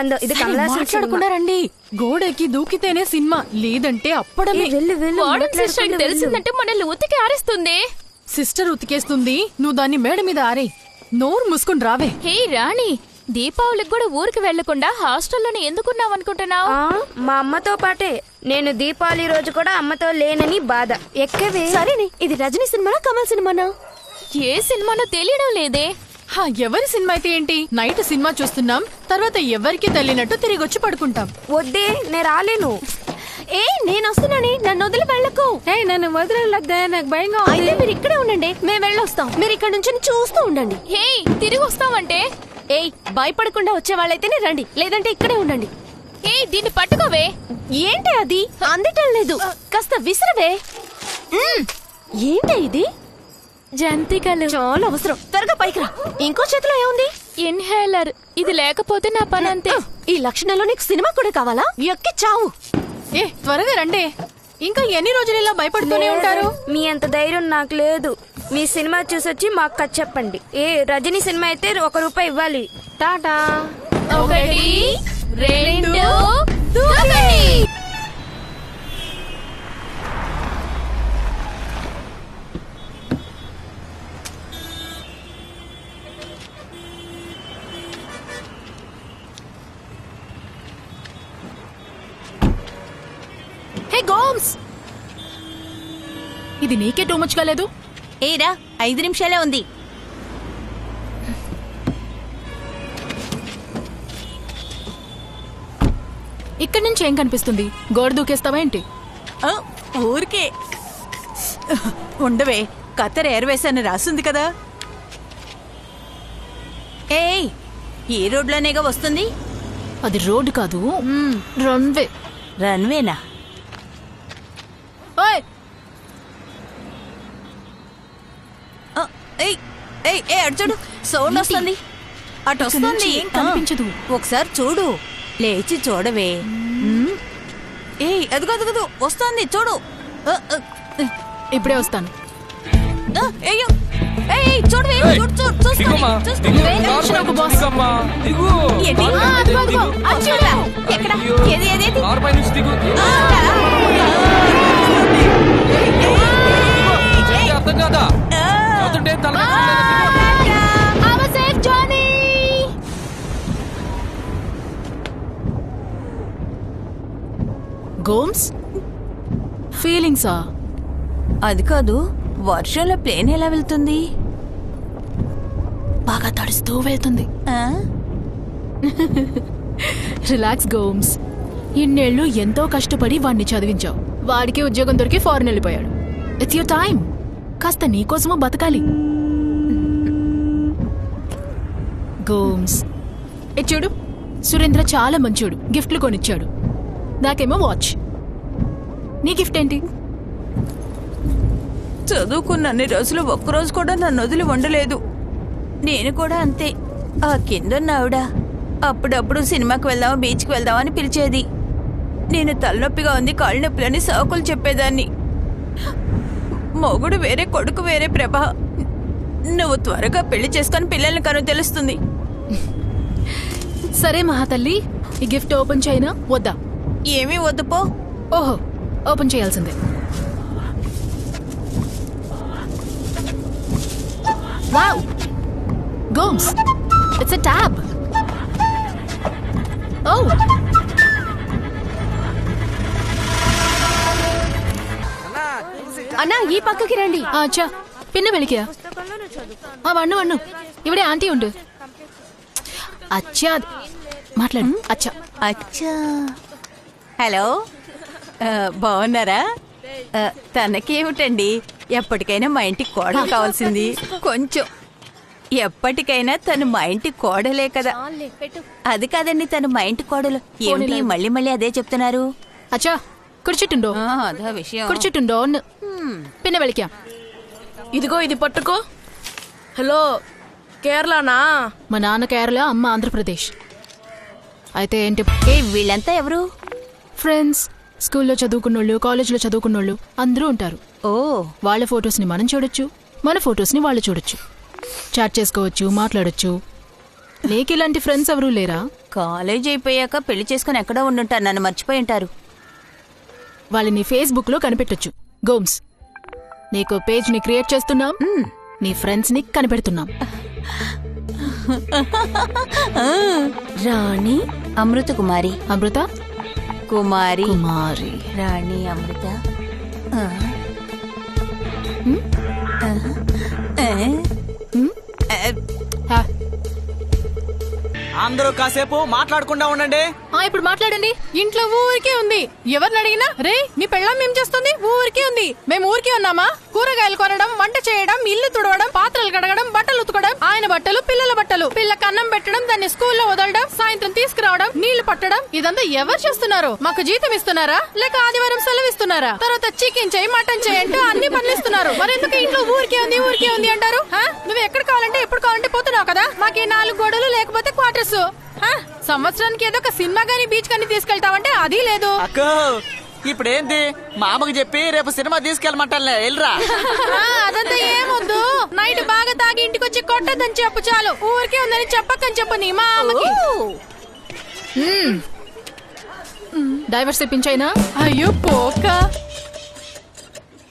అందో ఇది కమలాసన్ మాట్లాడకుండా రండి గోడెక్కి దూకితేనే సినిమా. లేదంటే అప్పడమే. వెళ్ళు వెళ్ళు వార్డెన్ వెళ్ళు. తెలిసిందంటే మనల్ని ఉతికి ఆరేస్తుంది. సిస్టర్ ఉతికేస్తుంది. నువ్వు దాన్ని మేడ మీద ఆరే. నోరు మూసుకుని రావే. హే రాణి దీపావళికి కూడా ఊరికి వెళ్ళకుండా హాస్టల్లోనే ఎందుకున్నావు అనుకుంటున్నావు? ఆ, మా అమ్మతో పాటే నేను దీపావళి రోజు కూడా అమ్మతో లేనని బాధ. ఎక్కవే? సరేనే ఇది రజనీ సినిమానా కమల్ సినిమానా? ఏ సినిమానో తెలియడం లేదే. హా ఎవరి సినిమా అయితే ఏంటి? నైట్ సినిమా చూస్తున్నాం తర్వాత ఎవరికి తెలియనట్టు తిరిగి వచ్చి పడుకుంటాం. వద్దే నేను రాలేను. ఏ నేను వస్తున్నానే? నన్ను వదిలి వెళ్ళకు. ఏయ్ నన్ను వదిలేలద్దా నాకు భయంగా అయితే మీరు ఇక్కడే ఉండండి మేము వెళ్ళొస్తాం. మీరు ఇక్కడ నుంచి చూస్తూ ఉండండి. హే తిరిగి వస్తావంటే? ఏయ్ భయపడకుండా వచ్చే వాళ్ళైతేనే రండి లేదంటే ఇక్కడే ఉండండి. హే దీన్ని పట్టుకోవే. ఏంటి అది? అందటం లేదు. కాస్త విసిరవే. ఏంటి ఇది? జంతికలు. చాలా అవసరం. త్వరగా పైకి రా. ఇంకో చేతిలో ఏముంది? ఇన్హేలర్. ఇది లేకపోతే నా పని అంతే. ఈ లక్షణంలో నీకు సినిమా కూడా కావాలా? ఎక్కి చావు. ఏ త్వరగా రండి. ఇంకా ఎన్ని రోజులు ఇలా భయపడుతూనే ఉంటారు? మీ అంత ధైర్యం నాకు లేదు. మీ సినిమా చూసొచ్చి మా అక్క చెప్పండి. ఏ రజనీ సినిమా అయితే ఒక రూపాయి ఇవ్వాలి. టాటా. ఒకటి రెండు ఇది నీకే టూ మచ్ కాలేదు ఏరా ఐదు నిమిషాలే ఉంది. ఇక్కడి నుంచి ఏం కనిపిస్తుంది? గోడ దూకేస్తావా ఏంటి? ఆ, ఊరికే. ఉండవే ఖతర్ ఎయిర్వేస్ అని రాసుంది కదా. ఏయ్ ఈ రోడ్లోనేగా వస్తుంది? అది రోడ్డు కాదు రన్వే రన్వేనా ఓయ్ ఏయ్ ఏయ్ ఏ అటు చూడు సౌండ్ వస్తుంది. అటు వస్తుంది. ఏం కనిపించదు. ఒకసారి చూడు. లేచి చూడవే. ఏయ్ అదిగో అదిగో వస్తుంది చూడు. ఇప్పుడే వస్తాను. అయ్యో ఏయ్ చూడవే చూడు చూడు చూస్తుంది దిగుమా? చూస్తుంది దిగు? ఎక్కడ? ఏది ఏది సా అది కాదు వర్షంలో ప్లేన్ ఎలా వెళ్తుంది? బాగా తడుస్తూ వెళ్తుంది. Relax Gomes. ఇన్నేళ్ళు ఎంతో కష్టపడి వాడిని చదివించావు. వాడికి ఉద్యోగం దొరికి ఫారెన్ వెళ్ళిపోయాడు. ఇట్స్ యువర్ టైం కాస్త నీకోసము బతకాలి. గోమ్స్. ఏ చూడు సురేంద్ర చాలా మంచోడు. గిఫ్ట్లు కొనిచ్చాడు. నాకేమో వాచ్. నీ గిఫ్ట్ ఏంటి? చదువుకున్న అన్ని రోజులు ఒక్కరోజు కూడా నన్ను వదిలి ఉండలేదు. నేను కూడా అంతే. ఆ కిందన్న ఆవిడ అప్పుడప్పుడు సినిమాకి వెళ్దామా బీచ్కి వెళ్దామా అని పిలిచేది. నేను తలనొప్పిగా ఉంది కాళ్ళు నొప్పులని సాకులు చెప్పేదాన్ని. మొగుడు వేరే కొడుకు వేరే ప్రభ. నువ్వు త్వరగా పెళ్ళి చేసుకొని పిల్లల్ని కను తెలుస్తుంది. సరే మహాతల్లి ఈ గిఫ్ట్ ఓపెన్ చేయనా? వద్దా? ఏమీ వద్దు పో. ఓహో ఓపెన్ చేయాల్సిందే. వావ్ గోమ్స్ ఇట్స్ ఎ ట్యాబ్ ఓ అన్నా ఈ పక్కకి రండి. అచ్చా పిన్న ఆ వన్ను వన్ను. ఇవిడే ఆంటీ ఉండు. అచ్చా మాట్లాడు. అచ్చా. అచ్చా. హలో. బాగున్నారా? తనకేమిటండి? ఎప్పటికైనా మా ఇంటికి కోడలు కావాల్సింది. కొంచెం. ఎప్పటికైనా తను మా ఇంటి కోడలే కదా. అది కాదండి తను మా ఇంటి కోడలు. ఏమిటి మళ్ళీ మళ్ళీ అదే చెప్తున్నారు? అదా విషయం. కుడిచిట్టుండో పిన్న వెలికియా ఇదిగో ఇది పట్టుకో. హలో కేరళనా? మా నాన్న కేరళ అమ్మ ఆంధ్రప్రదేశ్. అయితే ఏంటి? ఏ వీళ్ళంతా ఎవరు? ఫ్రెండ్స్. స్కూల్లో చదువుకున్నోళ్ళు కాలేజ్లో చదువుకున్నోళ్ళు అందరూ ఉంటారు. ఓ. వాళ్ళ ఫొటోస్ని మనం చూడొచ్చు మన ఫొటోస్ని వాళ్ళు చూడొచ్చు. చాట్ చేసుకోవచ్చు మాట్లాడొచ్చు. నీకు ఇలాంటి ఫ్రెండ్స్ ఎవరూ లేరా? కాలేజ్ అయిపోయాక పెళ్ళి చేసుకుని ఎక్కడో ఉండుంటారు నన్ను మర్చిపోయి ఉంటారు. వాళ్ళని ఫేస్బుక్లో కనిపెట్టొచ్చు. గోమ్స్ నీకు పేజ్ని క్రియేట్ చేస్తున్నాం నీ ఫ్రెండ్స్ని కనిపెడుతున్నాం. రాణి అమృత కుమారి అమృత? కుమారి. కుమారి. రాణి అమృత. అందరూ కాసేపు మాట్లాడకుండా ఉండండి. ఇప్పుడు మాట్లాడండి. ఇంట్లో ఊరికే ఉంది. ఎవరిని అడిగినా రే మీ పెళ్ళం ఏం చేస్తుంది? ఊరికే ఉంది. మేము ఊరికే ఉన్నామా? కూరగాయలు కొనడం వంట చేయడం ఇల్లు తుడవడం పాత్రలు కడగడం బట్టలు ఉతకడం ఆయన బట్టలు పిల్లల బట్టలు పిల్లకి అన్నం పెట్టడం దాన్ని స్కూల్లో వదలడం సాయంత్రం తీసుకురావడం నీళ్ళు పట్టడం ఇదంతా ఎవరు చేస్తున్నారు? మాకు జీతం ఇస్తున్నారా? లేక ఆదివారం సెలవు ఇస్తున్నారా తర్వాత చికెన్ చేయి మటన్ చేయి అంటూ అన్ని పనులు మరి మరెందుకు ఇంట్లో ఊరికే ఉంది ఊరికే ఉంది అంటారు? నువ్వు ఎక్కడ కావాలంటే ఎప్పుడు కావాలంటే పోతున్నావు కదా? మాకు ఈ నాలుగు గోడలు లేకపోతే క్వార్టర్స్. సంవత్సరానికి ఏదో ఒక సినిమా గానీ బీచ్ కానీ తీసుకెళ్తావంటే అది లేదు. అక్క ఇప్పుడేంటి మా అమ్మకి చెప్పి రేపు సినిమా తీసుకెళ్ళమంటానులే వెళ్ళరా అదంతా ఏమొద్దు. నైట్ బాగా తాగి ఇంటికి వచ్చి కొట్టద్దని చెప్పు చాలు. ఊరికే ఉందని చెప్పకని చెప్పు నీ మా అమ్మకి డైవర్స్ ఇప్పించైనా అయ్యో పోక.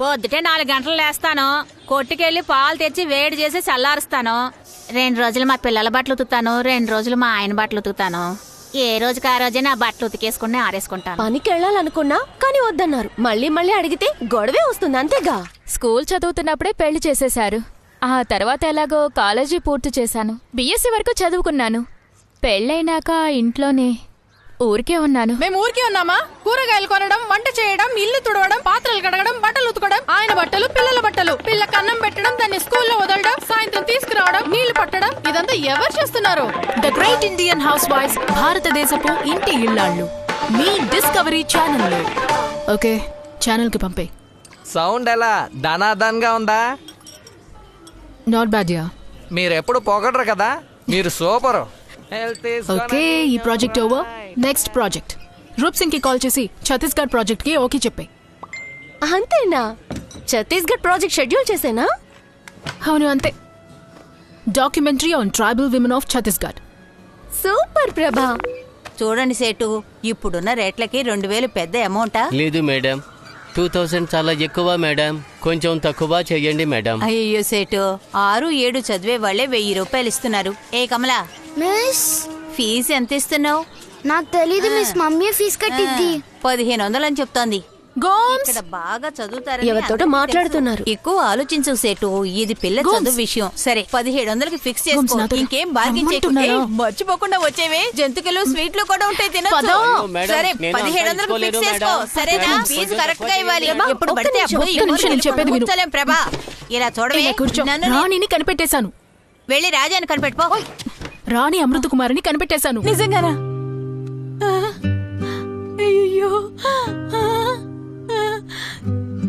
పొద్దుటే నాలుగు గంటలు లేస్తాను. కొట్టుకెళ్ళి పాలు తెచ్చి వేడి చేసి చల్లారుస్తాను. రెండు రోజులు మా పిల్లల బట్టలు ఉతుకుతాను. రెండు రోజులు మా ఆయన బట్టలు ఉతుకుతాను. ఏ రోజుకి ఆ రోజే నా బట్టలు ఉతికేసుకుని ఆరేసుకుంటాను. పనికి వెళ్ళాలనుకున్నా కానీ వద్దన్నారు. మళ్ళీ మళ్ళీ అడిగితే గొడవే వస్తుంది అంతేగా. స్కూల్ చదువుతున్నప్పుడే పెళ్ళి చేసేశారు. ఆ తర్వాత ఎలాగో కాలేజీ పూర్తి చేశాను. బీఎస్సీ వరకు చదువుకున్నాను. పెళ్ళైనాక ఇంట్లోనే ఊరికే ఉన్నాను. మేము ఊరికే ఉన్నామా? కూరగాయలు కొనడం వంట చేయడం ఇల్లు తుడవడం పాత్రలు కడగడం బట్టలు ఉతకడం ఆయన బట్టలు పిల్లల బట్టలు పిల్లకి అన్నం పెట్టడం దాన్ని స్కూల్లో వదలడం సాయంత్రం తీసుకురావడం నీళ్ళు పట్టడం ఇదంతా ఎవరు చేస్తున్నారు? The great Indian house wife భారతదేశపు ఇంటి ఇల్లాళ్ళు. మీ డిస్కవరీ ఛానల్ ఓకే ఛానల్కి పంపే. సౌండ్ ఎలా? ధనాధన్గా ఉందా? నాట్ బ్యాడ్ యా మీరు ఎప్పుడు పొగడరు కదా? మీరు సూపర్. ఓకే ఈ project over next project. Roop సింగ్కి call చేసి ఛత్తీస్గఢ్ ప్రాజెక్ట్కి ఓకే చెప్పే. అంతేనా? ఛత్తీస్గఢ్ ప్రాజెక్ట్ షెడ్యూల్ చేసేనా అవును అంతే. Documentary on tribal women of Chhattisgarh super Prabha చూడండి సేటు ఇప్పుడున్న రేట్లకి రెండు వేలు పెద్ద అమౌంటా? లేదు మేడం. టూ థౌసండ్ చాలా ఎక్కువ మేడం. కొంచెం తక్కువ చేయండి మేడం. అయ్యో సేటు. ఆరు ఏడు చదివే వాళ్ళే వెయ్యి రూపాయలు ఇస్తున్నారు. ఏ కమలా? మిస్ ఫీజు ఎంత ఇస్తున్నావు? నాకు తెలీదు మిస్ మమ్మీ ఫీజు కట్టిద్ది. పదిహేను వందలు అని చెప్తోంది ఇక్కడ బాగా చదువుతారని ఎవరితోటో మాట్లాడుతున్నారు. ఎక్కువ ఆలోచించు సేటు ఇది పిల్ల చదువు విషయం. సరే పదిహేడు వందలకి ఫిక్స్ చేసుకో. ఇంకేం బార్గెన్ చేయకుండా? మర్చిపోకుండా వచ్చేవే. జంతుకలు స్వీట్లు కూడా ఉంటాయి. మేడం, సరే పదిహేడు వందలకి ఫిక్స్ చేసుకో. సరేనా? ఫీజు కరెక్ట్గా ఇవ్వాలి. ఎప్పుడు ఒక్క పడితే చెప్పేది. కూర్చోలేం ప్రభా. ఇలా చూడవే నన్ను కనిపెట్టేశాను. వెళ్ళి రాజాని కనిపెట్టుకో. రాణి అమృత కుమారిని కనిపెట్టేశాను. నిజంగానా? అయ్యో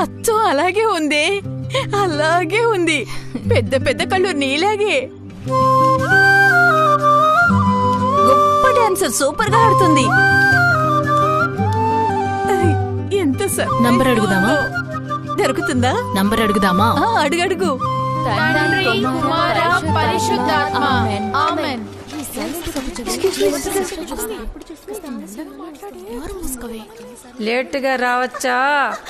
అచ్చో అలాగే ఉంది. అలాగే ఉంది. పెద్ద పెద్ద కళ్ళు నీలాగే. గొప్ప డాన్సర్ సూపర్గా ఆడుతుంది ఎంత సరదాగా నంబర్ అడుగుదామా? దొరుకుతుందా? నంబర్ అడుగుదామా? ఆ, అడుగు అడుగు తండ్రి కుమార పరిశుద్ధాత్మ. ఆమెన్. లేట్గా రావచ్చా?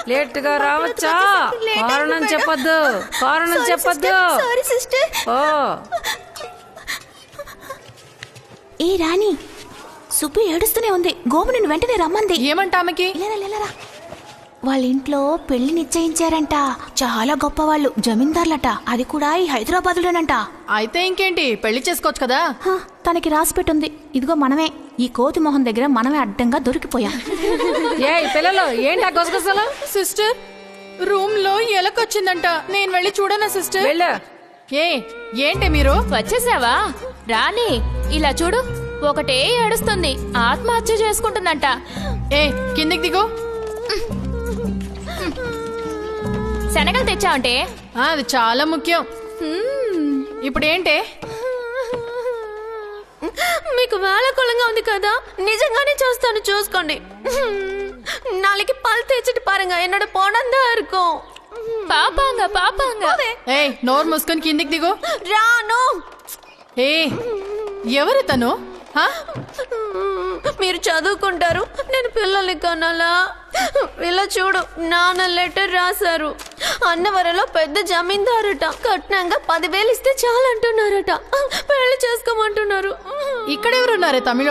లేట్గా రావచ్చా కారణం చెప్పొద్దు. కారణం చెప్పొద్దు. ఓ. ఏ రాణి సుబ్బు ఏడుస్తూనే ఉంది. గోము నిన్ను వెంటనే రమ్మంది. ఏమంట ఆమెకి? లేరా, లేరా. వాళ్ళ ఇంట్లో పెళ్ళి నిశ్చయించారంట. చాలా గొప్ప వాళ్ళు జమీందార్లట. అది కూడా ఈ హైదరాబాద్ లోనంట అయితే ఇంకేంటి? పెళ్ళి చేసుకోవచ్చు కదా? తనకి రాసి పెట్టుంది. ఇదిగో మనమే. ఈ కోతి మొహం దగ్గర మనమే అడ్డంగా దొరికిపోయాం. ఏ పిల్లలు ఏంటి ఆ గొసగొసలు? సిస్టర్ రూమ్లో ఎలకొచ్చిందంట. నేను వెళ్ళి చూడనా సిస్టర్? వెళ్ళు. ఏ ఏంటి మీరు? వచ్చేసావా? రాణి ఇలా చూడు. ఒకటే ఏడుస్తుంది. ఆత్మహత్య చేసుకుంటుందంట. ఏ కిందికి దిగు. శనగలు తెచ్చావంటే ఆ, అది చాలా ముఖ్యం ఇప్పుడు ఏంటి మీకు వేళకోళంగా ఉంది కదా నిజంగానే చూస్తాను చూసుకోండి நாளைக்கு பல் தேய்ச்சிட்டு பாருங்க என்னோட பணம் தான் இருக்கும் పాపాంగ పాపాంగ ఏ నోరు మూసుకొని కిందికి దిగు రాను ఏ ఎవరు తను హా? మీరు చదువుకుంటారు నేను పిల్లల్ని కనాలా ఇలా చూడు నాన్న లెటర్ రాశారు అన్నవరంలో పెద్ద జమీందారట. కట్నంగా పదివేలు ఇస్తే చాలంటున్నారట పెళ్ళి చేసుకోమంటున్నారు. ఇక్కడ ఎవరున్నారే తమిళ